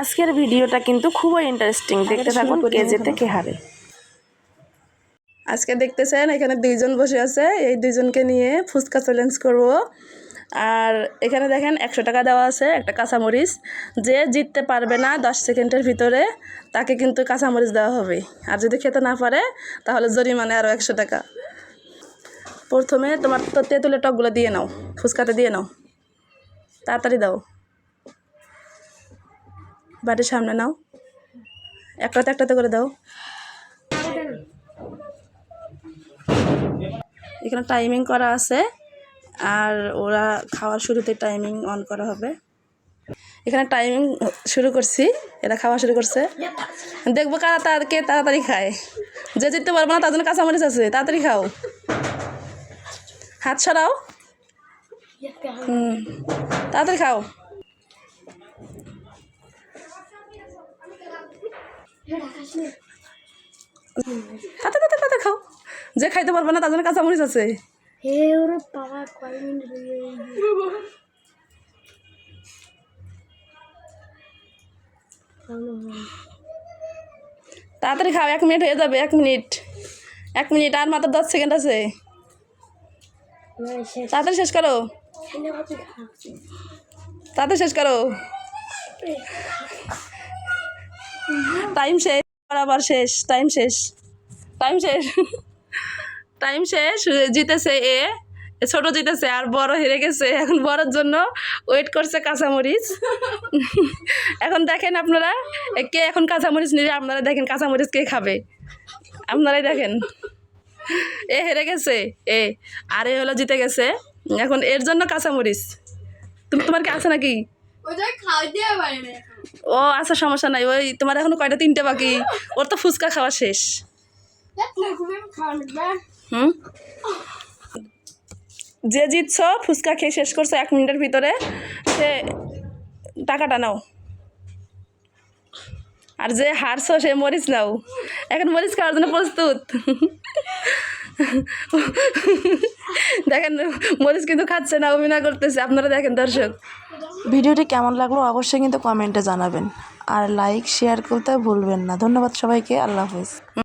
আজকের ভিডিওটা কিন্তু খুবই ইন্টারেস্টিং দেখতে থাকুন কে যেতে কে হারে। আজকে দেখতেছেন এখানে দুইজন বসে আছে এই দুইজনকে নিয়ে ফুচকা চ্যালেঞ্জ করব। আর এখানে দেখেন একশো টাকা দেওয়া আছে একটা কাঁচামরিচ। যে জিততে পারবে না দশ সেকেন্ডের ভিতরে তাকে কিন্তু কাঁচামরিচ দেওয়া হবে। আর যদি খেতে না পারে তাহলে জরিমানে আরও একশো টাকা। প্রথমে তোমার তো তেঁতুলের টকগুলো দিয়ে নাও ফুচকাতে দিয়ে নাও। তাড়াতাড়ি দাও। বাড়ির সামনে নাও। একটাতে একটাতে করে দাও। এখানে টাইমিং করা আছে, আর ওরা খাওয়ার শুরুতে টাইমিং অন করা হবে। এখানে টাইমিং শুরু করছি, এরা খাওয়া শুরু করছে। দেখব কারা তার কে তাড়াতাড়ি খায়। যে জিততে পারব না, তার জন্য কাঁচামরিচ আছে, তাড়াতাড়ি খাও। হাত সরাও। হুম, তাড়াতাড়ি খাও। তাতে তাতে তাতে খাও। যে খাইতে পারবে না তার জন্য কাঁচামরিচ আছে। হয়ে তাড়াতাড়ি খাও এক মিনিট হয়ে যাবে এক মিনিট। এক মিনিট আর মাত্র দশ সেকেন্ড আছে। তাড়াতাড়ি শেষ করো। তাড়াতাড়ি শেষ করো। টাইম শেষ, বরাবর শেষ টাইম শেষ টাইম শেষ টাইম শেষ, জিতেছে এ ছোট জিতেছে, আর বড় হেরে গেছে। এখন বড়র জন্য ওয়েট করছে কাঁচামরিচ। এখন দেখেন আপনারা কে এখন কাঁচামরিচ নিবে, আপনারা দেখেন কাঁচামরিচ কে খাবে। আপনারাই দেখেন। এ হেরে গেছে, এ, আর এ হলো জিতে গেছে। এখন এর জন্য কাঁচামরিচ। তুমি তোমার কি আছে নাকি? ও আচ্ছা সমস্যা নাই। ওই তোমার এখনও কয়টা তিনটে বাকি? ওর তো ফুচকা খাওয়া শেষ। হুম? যে জিতছ ফুচকা খেয়ে শেষ করছ এক মিনিটের ভিতরে সে টাকাটা নাও। আর যে হারছো সে মরিচ নাও। এখন মরিচ খাওয়ার জন্য প্রস্তুত। দেখেন, মরিচ কিন্তু খাচ্ছে না, অভিনয় করতেছে। আপনারা দেখেন, দর্শক। ভিডিওটি কেমন লাগল অবশ্যই কিন্তু কমেন্টে জানাবেন। আর লাইক শেয়ার করতে ভুলবেন না। ধন্যবাদ সবাইকে। আল্লাহ হাফিজ।